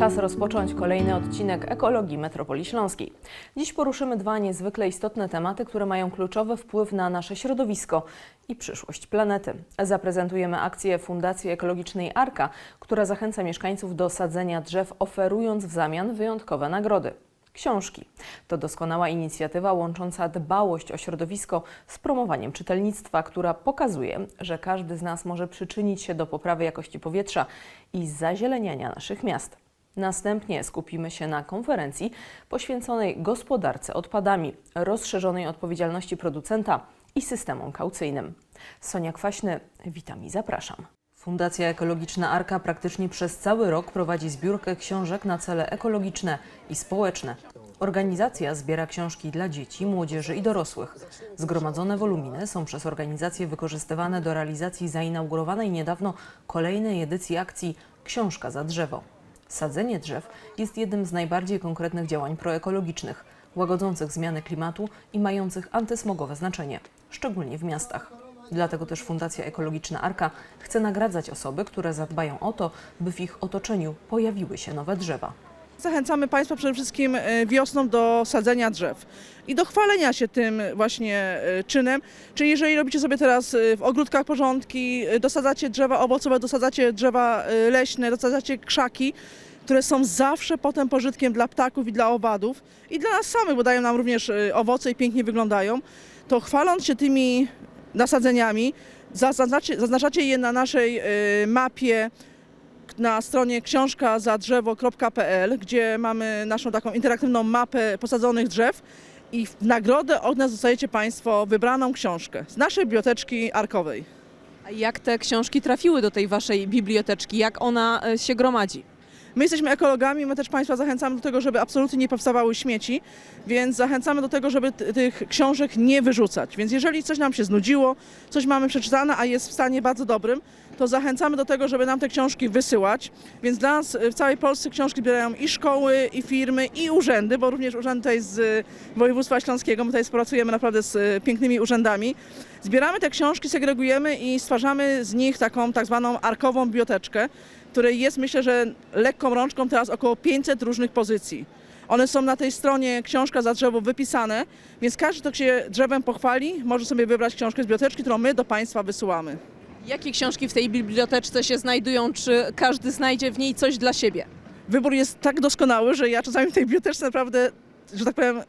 Czas rozpocząć kolejny odcinek Ekologii Metropolii Śląskiej. Dziś poruszymy dwa niezwykle istotne tematy, które mają kluczowy wpływ na nasze środowisko i przyszłość planety. Zaprezentujemy akcję Fundacji Ekologicznej Arka, która zachęca mieszkańców do sadzenia drzew, oferując w zamian wyjątkowe nagrody. Książki. To doskonała inicjatywa łącząca dbałość o środowisko z promowaniem czytelnictwa, która pokazuje, że każdy z nas może przyczynić się do poprawy jakości powietrza i zazieleniania naszych miast. Następnie skupimy się na konferencji poświęconej gospodarce odpadami, rozszerzonej odpowiedzialności producenta i systemom kaucyjnym. Sonia Kwaśny, witam i zapraszam. Fundacja Ekologiczna Arka praktycznie przez cały rok prowadzi zbiórkę książek na cele ekologiczne i społeczne. Organizacja zbiera książki dla dzieci, młodzieży i dorosłych. Zgromadzone woluminy są przez organizację wykorzystywane do realizacji zainaugurowanej niedawno kolejnej edycji akcji Książka za drzewo. Sadzenie drzew jest jednym z najbardziej konkretnych działań proekologicznych, łagodzących zmiany klimatu i mających antysmogowe znaczenie, szczególnie w miastach. Dlatego też Fundacja Ekologiczna Arka chce nagradzać osoby, które zadbają o to, by w ich otoczeniu pojawiły się nowe drzewa. Zachęcamy Państwa przede wszystkim e, wiosną do sadzenia drzew i do chwalenia się tym właśnie e, czynem. Czyli jeżeli robicie sobie teraz e, w ogródkach porządki, dosadzacie drzewa owocowe, dosadzacie drzewa leśne, dosadzacie krzaki, które są zawsze potem pożytkiem dla ptaków i dla owadów i dla nas samych, bo dają nam również owoce i pięknie wyglądają, to chwaląc się tymi nasadzeniami, zaznaczacie, zaznaczacie je na naszej mapie na stronie książkazadrzewo.pl, gdzie mamy naszą taką interaktywną mapę posadzonych drzew i w nagrodę od nas dostajecie Państwo wybraną książkę z naszej biblioteczki arkowej. A jak te książki trafiły do tej waszej biblioteczki? Jak ona e, się gromadzi? My jesteśmy ekologami, my też Państwa zachęcamy do tego, żeby absolutnie nie powstawały śmieci, więc zachęcamy do tego, żeby tych książek nie wyrzucać. Więc jeżeli coś nam się znudziło, coś mamy przeczytane, a jest w stanie bardzo dobrym, to zachęcamy do tego, żeby nam te książki wysyłać. Więc dla nas w całej Polsce książki zbierają i szkoły, i firmy, i urzędy, bo również urzędy tutaj z y, województwa śląskiego, my tutaj współpracujemy naprawdę z y, pięknymi urzędami. Zbieramy te książki, segregujemy i stwarzamy z nich taką tak zwaną arkową biblioteczkę, której jest myślę, że lekką rączką teraz około 500 różnych pozycji. One są na tej stronie książka za drzewo wypisane, więc każdy, kto się drzewem pochwali, może sobie wybrać książkę z biblioteczki, którą my do Państwa wysyłamy. Jakie książki w tej biblioteczce się znajdują? Czy każdy znajdzie w niej coś dla siebie? Wybór jest tak doskonały, że ja czasami w tej biblioteczce naprawdę, że tak powiem,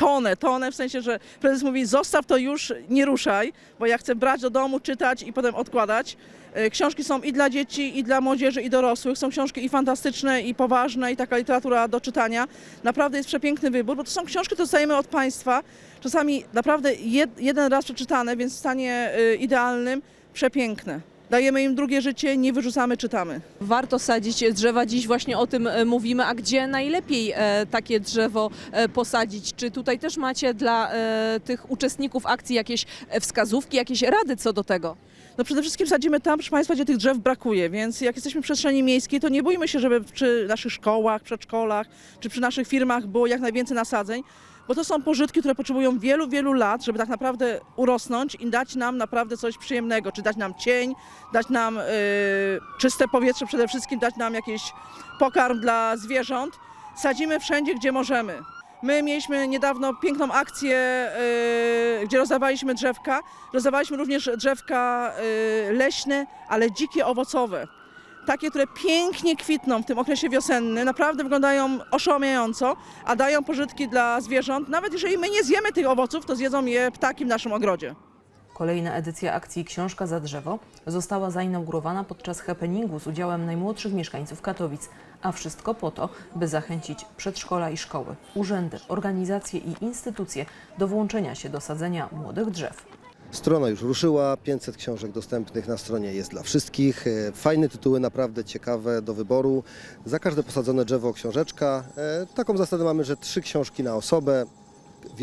tonę, tonę, w sensie, że prezes mówi zostaw to już, nie ruszaj, bo ja chcę brać do domu, czytać i potem odkładać. E, Książki są i dla dzieci, i dla młodzieży, i dorosłych. Są książki i fantastyczne, i poważne, i taka literatura do czytania. Naprawdę jest przepiękny wybór, bo to są książki, które dostajemy od Państwa. Czasami naprawdę jed, jeden raz przeczytane, więc w stanie y, idealnym, przepiękne. Dajemy im drugie życie, nie wyrzucamy, czytamy. Warto sadzić drzewa, dziś właśnie o tym e, mówimy. A gdzie najlepiej e, takie drzewo e, posadzić? Czy tutaj też macie dla tych uczestników akcji jakieś wskazówki, jakieś rady co do tego? No przede wszystkim sadzimy tam, proszę Państwa, gdzie tych drzew brakuje, więc jak jesteśmy w przestrzeni miejskiej, to nie bójmy się, żeby przy naszych szkołach, przedszkolach, czy przy naszych firmach było jak najwięcej nasadzeń, bo to są pożytki, które potrzebują wielu, wielu lat, żeby tak naprawdę urosnąć i dać nam naprawdę coś przyjemnego, czy dać nam cień, dać nam y, czyste powietrze przede wszystkim, dać nam jakiś pokarm dla zwierząt. Sadzimy wszędzie, gdzie możemy. My mieliśmy niedawno piękną akcję, y, gdzie rozdawaliśmy drzewka. Rozdawaliśmy również drzewka y, leśne, ale dzikie owocowe. Takie, które pięknie kwitną w tym okresie wiosennym, naprawdę wyglądają oszałamiająco, a dają pożytki dla zwierząt. Nawet jeżeli my nie zjemy tych owoców, to zjedzą je ptaki w naszym ogrodzie. Kolejna edycja akcji Książka za drzewo została zainaugurowana podczas happeningu z udziałem najmłodszych mieszkańców Katowic, a wszystko po to, by zachęcić przedszkola i szkoły, urzędy, organizacje i instytucje do włączenia się do sadzenia młodych drzew. Strona już ruszyła, 500 książek dostępnych na stronie jest dla wszystkich. E, Fajne tytuły, naprawdę ciekawe do wyboru. Za każde posadzone drzewo książeczka. E, Taką zasadę mamy, że trzy książki na osobę.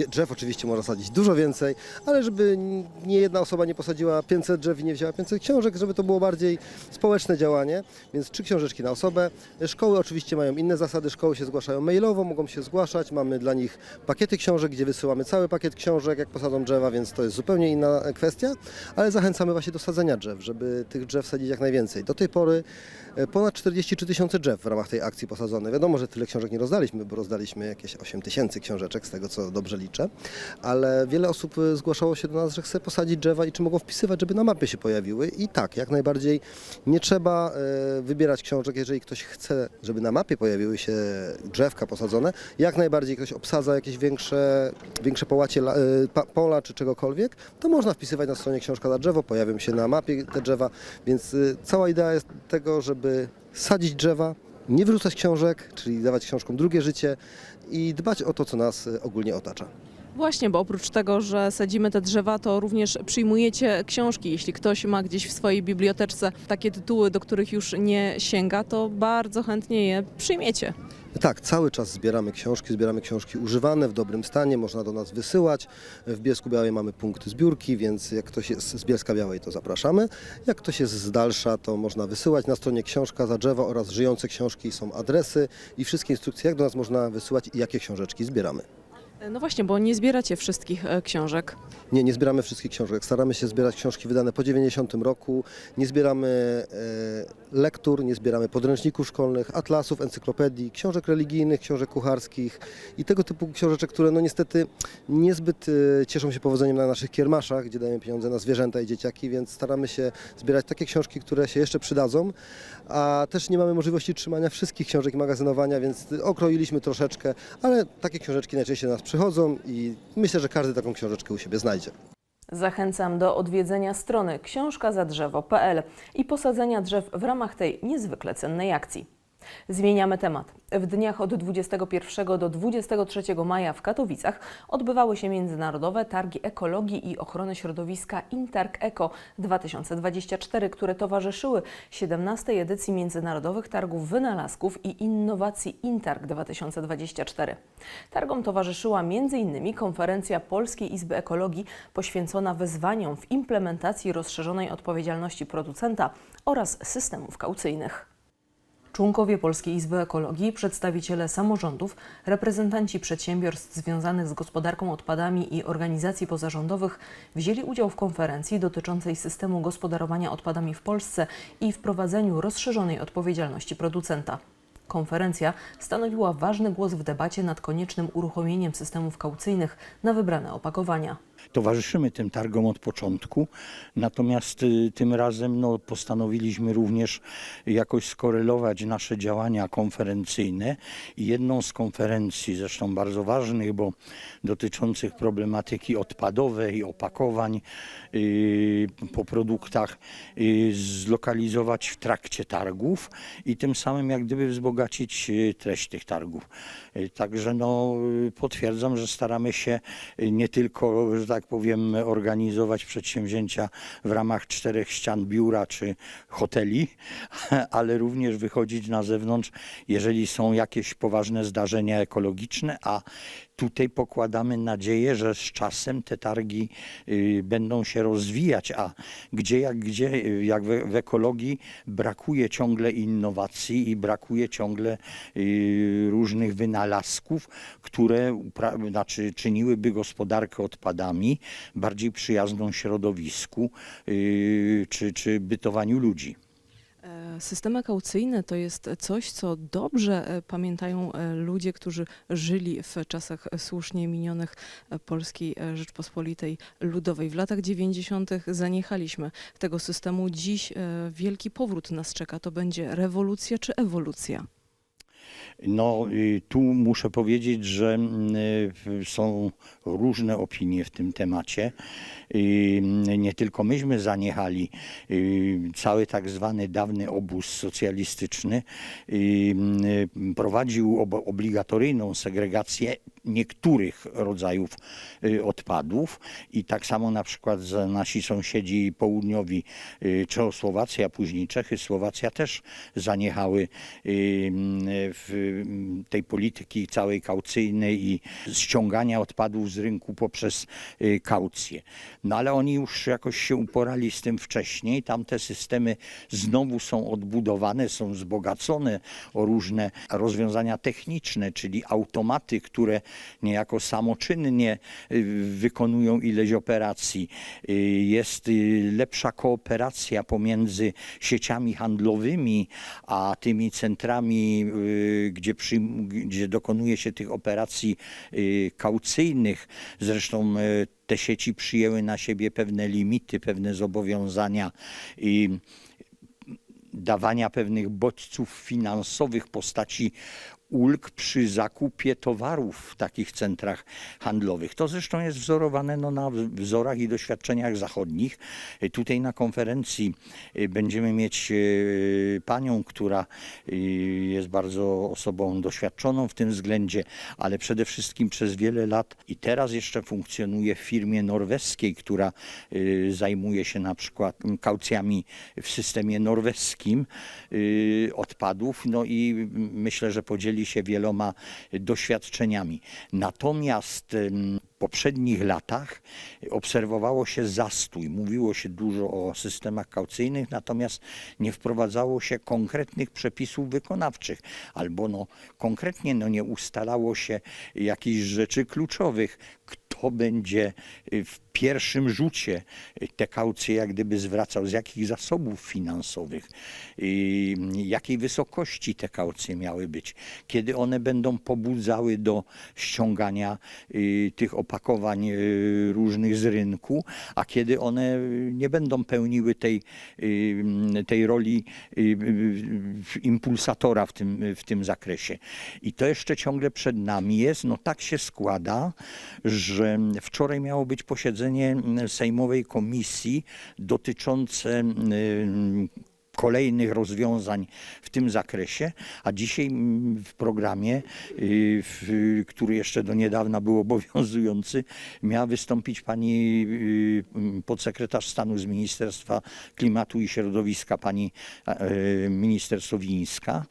Drzew oczywiście można sadzić dużo więcej, ale żeby nie jedna osoba nie posadziła 500 drzew i nie wzięła 500 książek, żeby to było bardziej społeczne działanie, więc trzy książeczki na osobę. Szkoły oczywiście mają inne zasady, szkoły się zgłaszają mailowo, mogą się zgłaszać, mamy dla nich pakiety książek, gdzie wysyłamy cały pakiet książek, jak posadzą drzewa, więc to jest zupełnie inna kwestia, ale zachęcamy właśnie do sadzenia drzew, żeby tych drzew sadzić jak najwięcej. Do tej pory ponad 43 tysiące drzew w ramach tej akcji posadzone. Wiadomo, że tyle książek nie rozdaliśmy, bo rozdaliśmy jakieś 8 tysięcy książeczek, z tego co dobrze liczę, ale wiele osób e, zgłaszało się do nas, że chce posadzić drzewa i czy mogą wpisywać, żeby na mapie się pojawiły. I tak, jak najbardziej nie trzeba e, wybierać książek, jeżeli ktoś chce, żeby na mapie pojawiły się drzewka posadzone, jak najbardziej ktoś obsadza jakieś większe, większe połacie, e, pola czy czegokolwiek, to można wpisywać na stronie książka na drzewo, pojawią się na mapie te drzewa, więc e, cała idea jest tego, żeby sadzić drzewa, nie wyrzucać książek, czyli dawać książkom drugie życie i dbać o to, co nas e, ogólnie otacza. Właśnie, bo oprócz tego, że sadzimy te drzewa, to również przyjmujecie książki. Jeśli ktoś ma gdzieś w swojej biblioteczce takie tytuły, do których już nie sięga, to bardzo chętnie je przyjmiecie. Tak, cały czas zbieramy książki, zbieramy książki używane, w dobrym stanie, można do nas wysyłać. W Bielsku Białej mamy punkty zbiórki, więc jak ktoś jest z Bielska Białej, to zapraszamy. Jak ktoś jest z dalsza, to można wysyłać. Na stronie Książka za drzewo oraz żyjące książki są adresy i wszystkie instrukcje, jak do nas można wysyłać i jakie książeczki zbieramy. No właśnie, bo nie zbieracie wszystkich e, książek. Nie, nie zbieramy wszystkich książek. Staramy się zbierać książki wydane po 90 roku. Nie zbieramy e, lektur, nie zbieramy podręczników szkolnych, atlasów, encyklopedii, książek religijnych, książek kucharskich i tego typu książeczek, które no niestety niezbyt e, cieszą się powodzeniem na naszych kiermaszach, gdzie dajemy pieniądze na zwierzęta i dzieciaki, więc staramy się zbierać takie książki, które się jeszcze przydadzą, a też nie mamy możliwości trzymania wszystkich książek i magazynowania, więc okroiliśmy troszeczkę, ale takie książeczki najczęściej do nas przychodzą i myślę, że każdy taką książeczkę u siebie znajdzie. Zachęcam do odwiedzenia strony książkazadrzewo.pl i posadzenia drzew w ramach tej niezwykle cennej akcji. Zmieniamy temat. W dniach od 21 do 23 maja w Katowicach odbywały się międzynarodowe targi ekologii i ochrony środowiska Intarg Eco 2024, które towarzyszyły 17 edycji Międzynarodowych Targów Wynalazków i Innowacji Intarg 2024. Targom towarzyszyła m.in. konferencja Polskiej Izby Ekologii poświęcona wyzwaniom w implementacji rozszerzonej odpowiedzialności producenta oraz systemów kaucyjnych. Członkowie Polskiej Izby Ekologii, przedstawiciele samorządów, reprezentanci przedsiębiorstw związanych z gospodarką odpadami i organizacji pozarządowych wzięli udział w konferencji dotyczącej systemu gospodarowania odpadami w Polsce i wprowadzeniu rozszerzonej odpowiedzialności producenta. Konferencja stanowiła ważny głos w debacie nad koniecznym uruchomieniem systemów kaucyjnych na wybrane opakowania. Towarzyszymy tym targom od początku, natomiast y, tym razem no, postanowiliśmy również jakoś skorelować nasze działania konferencyjne i jedną z konferencji, zresztą bardzo ważnych, bo dotyczących problematyki odpadowej, opakowań y, po produktach, y, zlokalizować w trakcie targów i tym samym jak gdyby wzbogacić treść tych targów. Także no, potwierdzam, że staramy się nie tylko, że tak powiem, organizować przedsięwzięcia w ramach czterech ścian biura czy hoteli, ale również wychodzić na zewnątrz, jeżeli są jakieś poważne zdarzenia ekologiczne, a tutaj pokładamy nadzieję, że z czasem te targi y, będą się rozwijać, a gdzie jak gdzie, jak w, ekologii brakuje ciągle innowacji i brakuje ciągle y, różnych wynalazków, które znaczy, czyniłyby gospodarkę odpadami bardziej przyjazną środowisku y, czy, czy bytowaniu ludzi. Systemy kaucyjne to jest coś, co dobrze e, pamiętają e, ludzie, którzy żyli w czasach e, słusznie minionych Polskiej Rzeczpospolitej Ludowej. W latach 90. zaniechaliśmy tego systemu. Dziś wielki powrót nas czeka. To będzie rewolucja czy ewolucja? No, y, tu muszę powiedzieć, że mm, są różne opinie w tym temacie. Y, Nie tylko myśmy zaniechali, y, cały tak zwany dawny obóz socjalistyczny y, prowadził ob- obligatoryjną segregację niektórych rodzajów y, odpadów i tak samo na przykład nasi sąsiedzi południowi y, Czechosłowacja, później Czechy, Słowacja też zaniechały y, w mm, tej polityki całej kaucyjnej i ściągania odpadów z rynku poprzez kaucję. No ale oni już jakoś się uporali z tym wcześniej. Tam te systemy znowu są odbudowane, są wzbogacone o różne rozwiązania techniczne, czyli automaty, które niejako samoczynnie y, wykonują ileś operacji. Y, Jest y, lepsza kooperacja pomiędzy sieciami handlowymi, a tymi centrami, gdzie, przyjm- gdzie dokonuje się tych operacji kaucyjnych. Zresztą te sieci przyjęły na siebie pewne limity, pewne zobowiązania i dawania pewnych bodźców finansowych w postaci ulg przy zakupie towarów w takich centrach handlowych. To zresztą jest wzorowane no, na wzorach i doświadczeniach zachodnich. Tutaj na konferencji y, będziemy mieć y, panią, która y, jest bardzo osobą doświadczoną w tym względzie, ale przede wszystkim przez wiele lat i teraz jeszcze funkcjonuje w firmie norweskiej, która zajmuje się na przykład kaucjami w systemie norweskim odpadów. No i myślę, że podzieli się wieloma doświadczeniami. Natomiast poprzednich latach obserwowało się zastój. Mówiło się dużo o systemach kaucyjnych, natomiast nie wprowadzało się konkretnych przepisów wykonawczych, albo no, konkretnie no, nie ustalało się jakichś rzeczy kluczowych. Kto będzie y, w pierwszym rzucie y, te kaucje jak gdyby zwracał, z jakich zasobów finansowych, y, jakiej wysokości te kaucje miały być, kiedy one będą pobudzały do ściągania tych opakowań y, różnych z rynku, a kiedy one nie będą pełniły tej, y, tej roli y, impulsatora w tym, w tym zakresie. I to jeszcze ciągle przed nami jest. No tak się składa, że wczoraj miało być posiedzenie Sejmowej Komisji dotyczące kolejnych rozwiązań w tym zakresie, a dzisiaj w programie, y, który jeszcze do niedawna był obowiązujący, miała wystąpić pani y, podsekretarz stanu z Ministerstwa Klimatu i Środowiska, pani e, minister Sowińska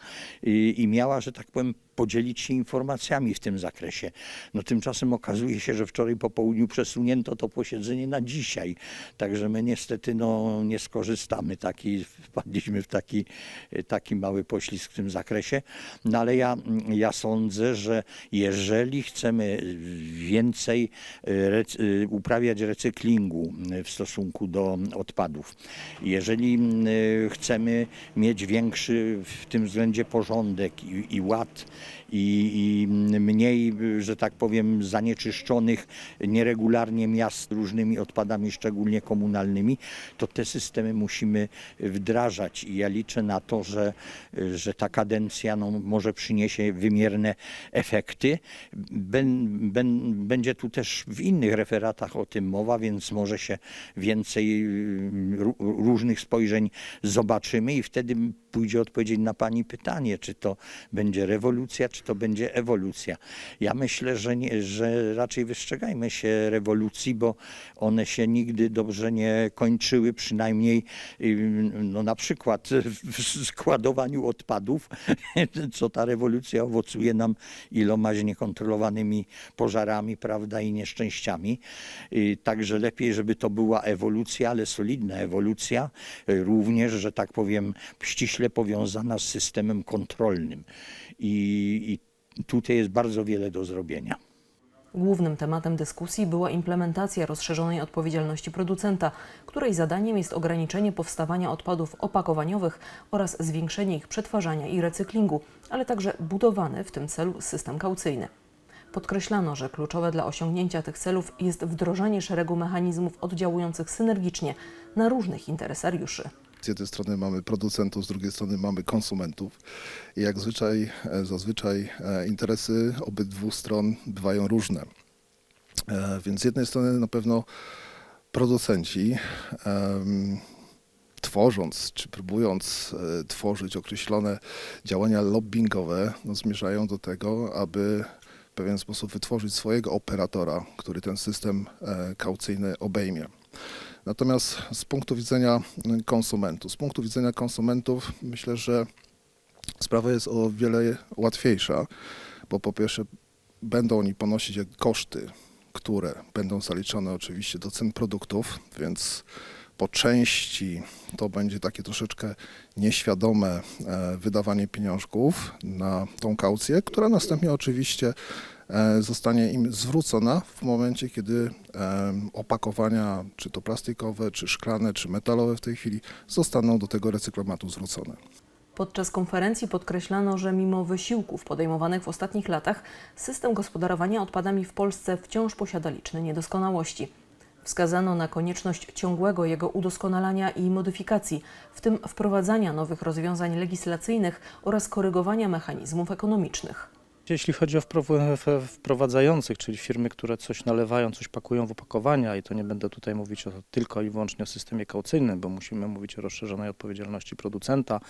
y, i miała, że tak powiem, podzielić się informacjami w tym zakresie. No tymczasem okazuje się, że wczoraj po południu przesunięto to posiedzenie na dzisiaj. Także my niestety no, nie skorzystamy. Taki, wpadliśmy w taki, taki mały poślizg w tym zakresie. No ale ja, ja sądzę, że jeżeli chcemy więcej rec- uprawiać recyklingu w stosunku do odpadów, jeżeli chcemy mieć większy w tym względzie porządek i, i ład, i, i mniej, że tak powiem, zanieczyszczonych nieregularnie miast różnymi odpadami, szczególnie komunalnymi, to te systemy musimy wdrażać. I ja liczę na to, że, że ta kadencja no, może przyniesie wymierne efekty. Ben, ben, będzie tu też w innych referatach o tym mowa, więc może się więcej y, ró- różnych spojrzeń zobaczymy i wtedy pójdzie odpowiedzieć na Pani pytanie, czy to będzie rewolucja, czy to będzie ewolucja. Ja myślę, że, nie, że raczej wystrzegajmy się rewolucji, bo one się nigdy dobrze nie kończyły, przynajmniej no, na przykład w składowaniu odpadów, co ta rewolucja owocuje nam ilomaś niekontrolowanymi pożarami, prawda, i nieszczęściami. Y, Także lepiej, żeby to była ewolucja, ale solidna ewolucja, y, również, że tak powiem, ściśle powiązana z systemem kontrolnym. I, i tutaj jest bardzo wiele do zrobienia. Głównym tematem dyskusji była implementacja rozszerzonej odpowiedzialności producenta, której zadaniem jest ograniczenie powstawania odpadów opakowaniowych oraz zwiększenie ich przetwarzania i recyklingu, ale także budowany w tym celu system kaucyjny. Podkreślano, że kluczowe dla osiągnięcia tych celów jest wdrożenie szeregu mechanizmów oddziałujących synergicznie na różnych interesariuszy. Z jednej strony mamy producentów, z drugiej strony mamy konsumentów. I jak zwyczaj, e, zazwyczaj e, interesy obydwu stron bywają różne. E, Więc z jednej strony na pewno producenci, tworząc czy próbując tworzyć określone działania lobbyingowe, no, zmierzają do tego, aby w pewien sposób wytworzyć swojego operatora, który ten system kaucyjny obejmie. Natomiast z punktu widzenia konsumentów, z punktu widzenia konsumentów myślę, że sprawa jest o wiele łatwiejsza, bo po pierwsze będą oni ponosić koszty, które będą zaliczone oczywiście do cen produktów, więc po części to będzie takie troszeczkę nieświadome e, wydawanie pieniążków na tą kaucję, która następnie oczywiście zostanie im zwrócona w momencie, kiedy e, opakowania, czy to plastikowe, czy szklane, czy metalowe w tej chwili, zostaną do tego recyklomatu zwrócone. Podczas konferencji podkreślano, że mimo wysiłków podejmowanych w ostatnich latach, system gospodarowania odpadami w Polsce wciąż posiada liczne niedoskonałości. Wskazano na konieczność ciągłego jego udoskonalania i modyfikacji, w tym wprowadzania nowych rozwiązań legislacyjnych oraz korygowania mechanizmów ekonomicznych. Jeśli chodzi o wprowadzających, czyli firmy, które coś nalewają, coś pakują w opakowania, i to nie będę tutaj mówić o, tylko i wyłącznie o systemie kaucyjnym, bo musimy mówić o rozszerzonej odpowiedzialności producenta,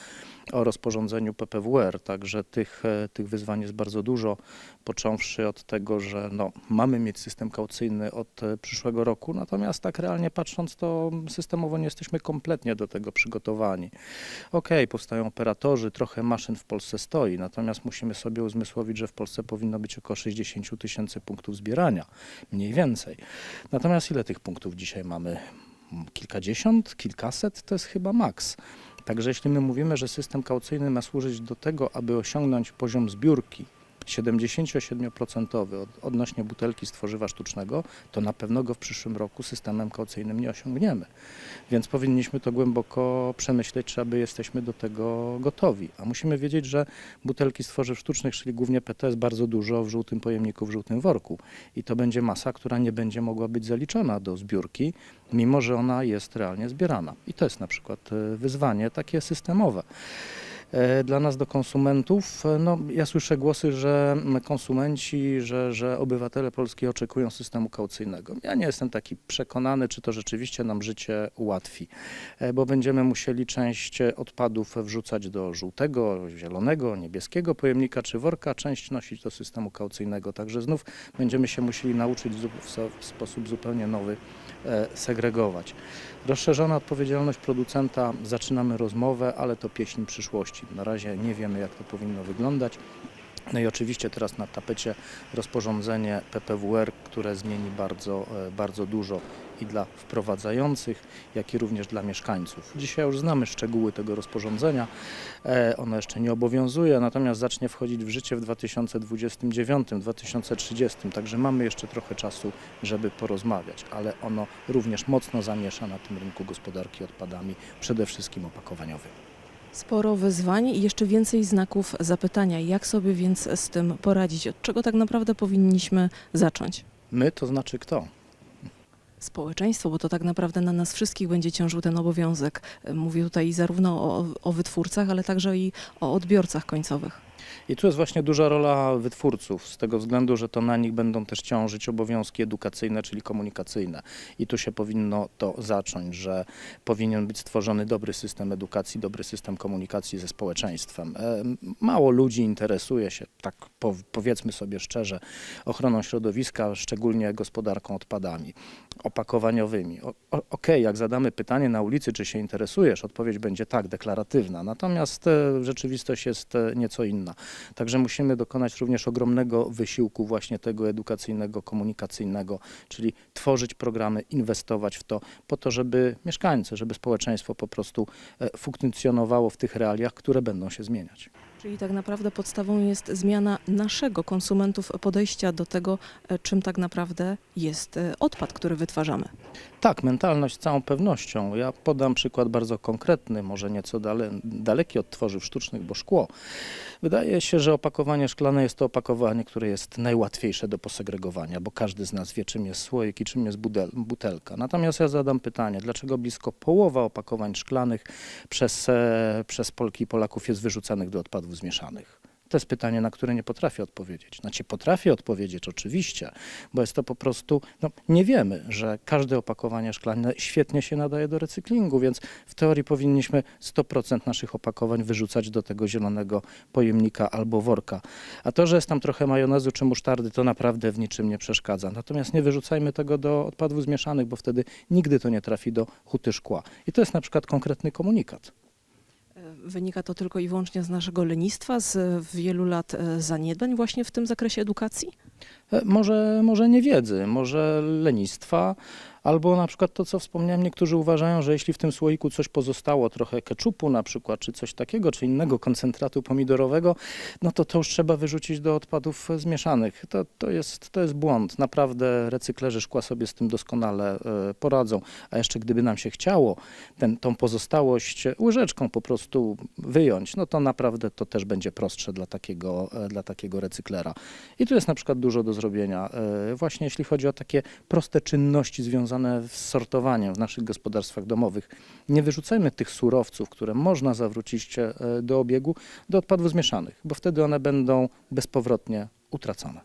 o rozporządzeniu PPWR, także tych, e, tych wyzwań jest bardzo dużo, począwszy od tego, że no, mamy mieć system kaucyjny od e, przyszłego roku, natomiast tak realnie patrząc, to systemowo nie jesteśmy kompletnie do tego przygotowani. Okej, powstają operatorzy, trochę maszyn w Polsce stoi, natomiast musimy sobie uzmysłowić, że w Polsce powinno być około 60 tysięcy punktów zbierania, mniej więcej. Natomiast ile tych punktów dzisiaj mamy? Kilkadziesiąt, kilkaset to jest chyba maks. Także jeśli my mówimy, że system kaucyjny ma służyć do tego, aby osiągnąć poziom zbiórki 77% od, odnośnie butelki z tworzywa sztucznego, to na pewno go w przyszłym roku systemem kaucyjnym nie osiągniemy. Więc powinniśmy to głęboko przemyśleć, czy aby jesteśmy do tego gotowi. A musimy wiedzieć, że butelki z tworzyw sztucznych, czyli głównie PET, jest bardzo dużo w żółtym pojemniku, w żółtym worku. I to będzie masa, która nie będzie mogła być zaliczona do zbiórki, mimo że ona jest realnie zbierana. I to jest na przykład e, wyzwanie takie systemowe. E, Dla nas, do konsumentów, e, no, ja słyszę głosy, że konsumenci, że, że obywatele polskie oczekują systemu kaucyjnego. Ja nie jestem taki przekonany, czy to rzeczywiście nam życie ułatwi, e, bo będziemy musieli część odpadów wrzucać do żółtego, zielonego, niebieskiego pojemnika czy worka, część nosić do systemu kaucyjnego. Także znów będziemy się musieli nauczyć w sposób zupełnie nowy segregować. Rozszerzona odpowiedzialność producenta, zaczynamy rozmowę, ale to pieśń przyszłości. Na razie nie wiemy, jak to powinno wyglądać. No i oczywiście teraz na tapecie rozporządzenie PPWR, które zmieni bardzo, e, bardzo dużo i dla wprowadzających, jak i również dla mieszkańców. Dzisiaj już znamy szczegóły tego rozporządzenia. E, Ono jeszcze nie obowiązuje, natomiast zacznie wchodzić w życie w 2029-2030, także mamy jeszcze trochę czasu, żeby porozmawiać, ale ono również mocno zamiesza na tym rynku gospodarki odpadami, przede wszystkim opakowaniowym. Sporo wyzwań i jeszcze więcej znaków zapytania. Jak sobie więc z tym poradzić? Od czego tak naprawdę powinniśmy zacząć? My to znaczy kto? Społeczeństwo, bo to tak naprawdę na nas wszystkich będzie ciążył ten obowiązek. Mówię tutaj zarówno o, o wytwórcach, ale także i o odbiorcach końcowych. I tu jest właśnie duża rola wytwórców, z tego względu, że to na nich będą też ciążyć obowiązki edukacyjne, czyli komunikacyjne. I tu się powinno to zacząć, że powinien być stworzony dobry system edukacji, dobry system komunikacji ze społeczeństwem. E, Mało ludzi interesuje się, tak po- powiedzmy sobie szczerze, ochroną środowiska, szczególnie gospodarką odpadami opakowaniowymi. Okej, jak zadamy pytanie na ulicy, czy się interesujesz, odpowiedź będzie tak, deklaratywna. Natomiast e, rzeczywistość jest e, nieco inna. Także musimy dokonać również ogromnego wysiłku właśnie tego edukacyjnego, komunikacyjnego, czyli tworzyć programy, inwestować w to, po to, żeby mieszkańcy, żeby społeczeństwo po prostu e, funkcjonowało w tych realiach, które będą się zmieniać. Czyli tak naprawdę podstawą jest zmiana naszego konsumentów podejścia do tego, e, czym tak naprawdę jest e, odpad, który wytwarzamy. Tak, mentalność z całą pewnością. Ja podam przykład bardzo konkretny, może nieco dale, daleki od tworzyw sztucznych, bo szkło. Wydaje się, że opakowanie szklane jest to opakowanie, które jest najłatwiejsze do posegregowania, bo każdy z nas wie, czym jest słoik i czym jest butelka. Natomiast ja zadam pytanie, dlaczego blisko połowa opakowań szklanych przez, e, przez Polki i Polaków jest wyrzucanych do odpadów zmieszanych? To jest pytanie, na które nie potrafię odpowiedzieć. Znaczy, potrafię odpowiedzieć oczywiście, bo jest to po prostu, no, nie wiemy, że każde opakowanie szklane świetnie się nadaje do recyklingu, więc w teorii powinniśmy 100% naszych opakowań wyrzucać do tego zielonego pojemnika albo worka. A to, że jest tam trochę majonezu czy musztardy, to naprawdę w niczym nie przeszkadza. Natomiast nie wyrzucajmy tego do odpadów zmieszanych, bo wtedy nigdy to nie trafi do huty szkła. I to jest na przykład konkretny komunikat. Wynika to tylko i wyłącznie z naszego lenistwa, z wielu lat e, zaniedbań właśnie w tym zakresie edukacji? E, Może, może niewiedzy, może lenistwa, albo na przykład to, co wspomniałem, niektórzy uważają, że jeśli w tym słoiku coś pozostało, trochę keczupu na przykład, czy coś takiego, czy innego koncentratu pomidorowego, no to to już trzeba wyrzucić do odpadów zmieszanych. To, to, jest, to jest błąd. Naprawdę recyklerzy szkła sobie z tym doskonale e, poradzą. A jeszcze gdyby nam się chciało ten, tą pozostałość łyżeczką po prostu wyjąć, no to naprawdę to też będzie prostsze dla takiego, e, dla takiego recyklera. I tu jest na przykład dużo do zrobienia. e, Właśnie jeśli chodzi o takie proste czynności związane z sortowaniem w naszych gospodarstwach domowych. Nie wyrzucajmy tych surowców, które można zawrócić e, do obiegu, do odpadów zmieszanych, bo wtedy one będą bezpowrotnie utracone.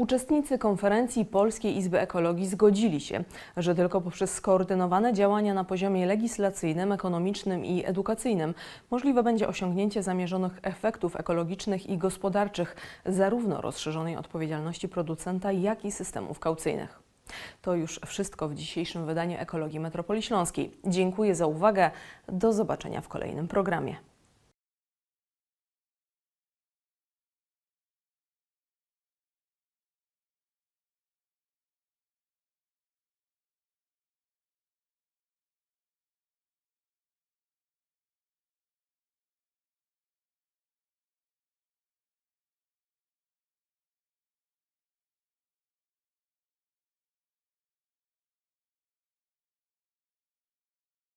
Uczestnicy konferencji Polskiej Izby Ekologii zgodzili się, że tylko poprzez skoordynowane działania na poziomie legislacyjnym, ekonomicznym i edukacyjnym możliwe będzie osiągnięcie zamierzonych efektów ekologicznych i gospodarczych, zarówno rozszerzonej odpowiedzialności producenta, jak i systemów kaucyjnych. To już wszystko w dzisiejszym wydaniu Ekologii Metropolii Śląskiej. Dziękuję za uwagę. Do zobaczenia w kolejnym programie.